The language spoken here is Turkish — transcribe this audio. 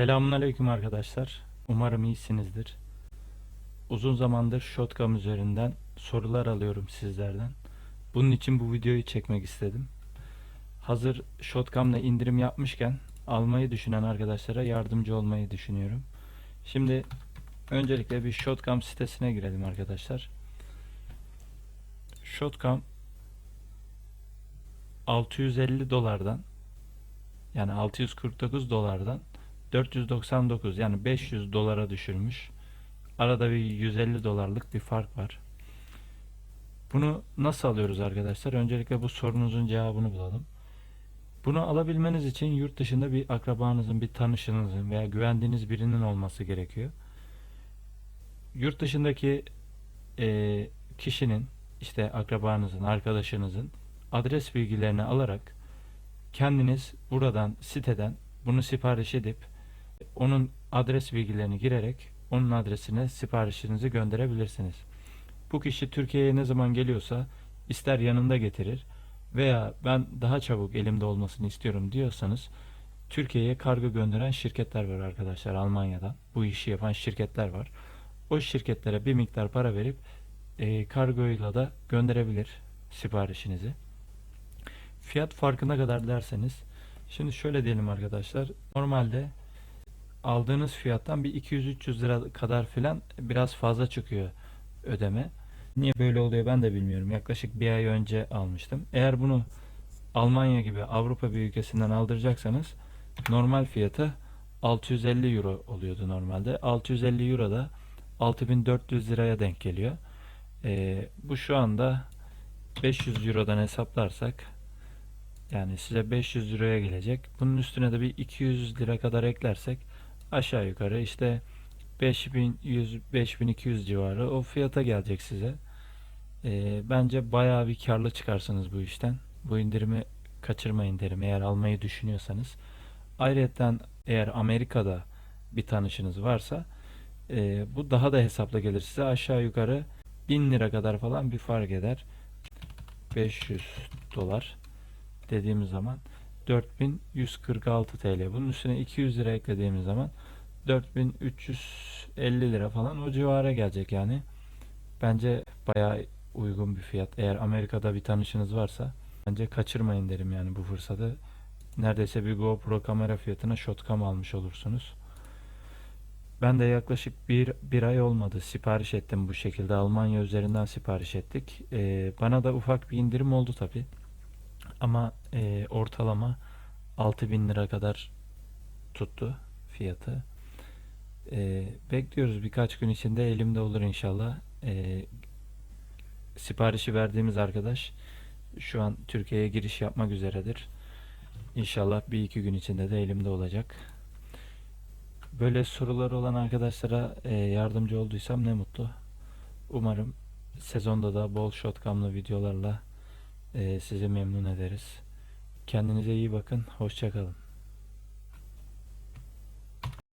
Selamünaleyküm arkadaşlar. Umarım iyisinizdir. Uzun zamandır Shotcam üzerinden sorular alıyorum sizlerden. Bunun için bu videoyu çekmek istedim. Hazır Shotcam'da indirim yapmışken almayı düşünen arkadaşlara yardımcı olmayı düşünüyorum. Şimdi öncelikle bir Shotcam sitesine girelim arkadaşlar. Shotcam 650 dolardan yani 649 dolardan 499 yani 500 dolara düşürmüş. Arada bir 150 dolarlık bir fark var. Bunu nasıl alıyoruz arkadaşlar? Öncelikle bu sorunuzun cevabını bulalım. Bunu alabilmeniz için yurt dışında bir akrabanızın, bir tanışınızın veya güvendiğiniz birinin olması gerekiyor. Yurt dışındaki e, kişinin, işte akrabanızın, arkadaşınızın adres bilgilerini alarak kendiniz buradan siteden bunu sipariş edip onun adres bilgilerini girerek onun adresine siparişinizi gönderebilirsiniz. Bu kişi Türkiye'ye ne zaman geliyorsa ister yanında getirir veya ben daha çabuk elimde olmasını istiyorum diyorsanız Türkiye'ye kargo gönderen şirketler var arkadaşlar Almanya'dan. Bu işi yapan şirketler var. O şirketlere bir miktar para verip e, kargoyla da gönderebilir siparişinizi. Fiyat farkına kadar derseniz şimdi şöyle diyelim arkadaşlar. Normalde aldığınız fiyattan bir 200-300 lira kadar filan biraz fazla çıkıyor ödeme. Niye böyle oluyor ben de bilmiyorum. Yaklaşık bir ay önce almıştım. Eğer bunu Almanya gibi Avrupa bir ülkesinden aldıracaksanız normal fiyatı 650 euro oluyordu normalde. 650 euro da 6400 liraya denk geliyor. Ee, bu şu anda 500 eurodan hesaplarsak yani size 500 liraya gelecek. Bunun üstüne de bir 200 lira kadar eklersek aşağı yukarı işte 5100 5200 civarı o fiyata gelecek size. Ee, bence bayağı bir karlı çıkarsınız bu işten. Bu indirimi kaçırmayın derim eğer almayı düşünüyorsanız. Ayrıca eğer Amerika'da bir tanışınız varsa e, bu daha da hesapla gelir size aşağı yukarı 1000 lira kadar falan bir fark eder. 500 dolar dediğimiz zaman 4146 TL. Bunun üstüne 200 lira eklediğimiz zaman 4350 lira falan o civara gelecek yani. Bence bayağı uygun bir fiyat. Eğer Amerika'da bir tanışınız varsa bence kaçırmayın derim yani bu fırsatı. Neredeyse bir GoPro kamera fiyatına Shotcam almış olursunuz. Ben de yaklaşık bir, bir ay olmadı sipariş ettim bu şekilde. Almanya üzerinden sipariş ettik. Ee, bana da ufak bir indirim oldu tabi. Ama e, ortalama 6000 lira kadar tuttu fiyatı. E, bekliyoruz birkaç gün içinde elimde olur inşallah. E, siparişi verdiğimiz arkadaş şu an Türkiye'ye giriş yapmak üzeredir. İnşallah bir iki gün içinde de elimde olacak. Böyle soruları olan arkadaşlara e, yardımcı olduysam ne mutlu. Umarım sezonda da bol shotgunlu videolarla sizi memnun ederiz. Kendinize iyi bakın. Hoşçakalın.